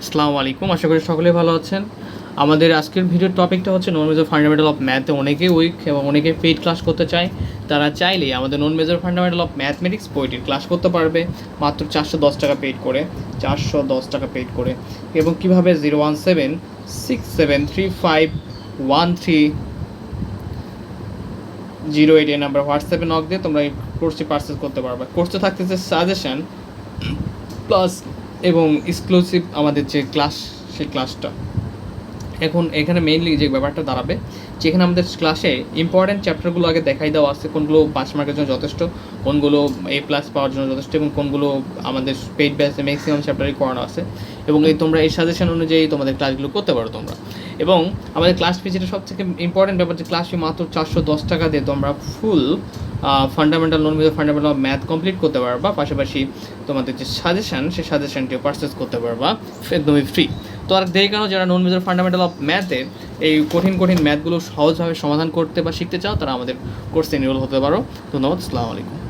আসসালামু আলাইকুম, আশা করি সকলে ভালো আছেন। আমাদের আজকের ভিডিওর টপিকটা হচ্ছে নন মেজর ফান্ডামেন্টাল অফ ম্যাথে অনেকেই উইক এবং অনেকে পেইড ক্লাস করতে চায়। তারা চাইলেই আমাদের non major fundamental of mathematics বইটির ক্লাস করতে পারবে, মাত্র চারশো দশ টাকা পেইড করে, চারশো দশ টাকা পেইড করে। এবং কীভাবে zero one seven six seven three five one three zero eight এই নাম্বার হোয়াটসঅ্যাপে নক দিয়ে তোমরা এই কোর্সটি পারচেস করতে পারবে। কোর্সে থাকতেছে সাজেশন প্লাস এবং এক্সক্লুসিভ আমাদের যে ক্লাস সেই ক্লাসটা এখন এখানে মেইনলি যে ব্যাপারটা দাঁড়াবে, যেখানে আমাদের ক্লাসে ইম্পর্ট্যান্ট চ্যাপ্টারগুলো আগে দেখাই দেওয়া আছে, কোনগুলো পাস মার্কের জন্য যথেষ্ট, কোনগুলো এ প্লাস পাওয়ার জন্য যথেষ্ট এবং কোনগুলো আমাদের পেইড ব্যাচে ম্যাক্সিমাম চ্যাপ্টারই করানো আছে। এবং এই তোমরা এই সাজেশন অনুযায়ী তোমাদের ক্লাসগুলো করতে পারো তোমরা। এবং আমাদের ক্লাস যেটা সবথেকে ইম্পর্ট্যান্ট ব্যাপার যে ক্লাস মাত্র চারশো দশ টাকা দিয়ে তোমরা full fundamental non major fundamental math complete করতে পারবা, পাশাপাশি তোমাদের যে সাজেশান সেই সাজেশানটিও পারচেস করতে পারবা একদমই ফ্রি তো আর দেরি কেন, যারা নন মেজর ফান্ডামেন্টাল অফ ম্যাথে এই কঠিন কঠিন ম্যাথগুলো সহজভাবে সমাধান করতে বা শিখতে চাও, তারা আমাদের কোর্সে এনরোল হতে পারো। ধন্যবাদ, আসসালামু আলাইকুম।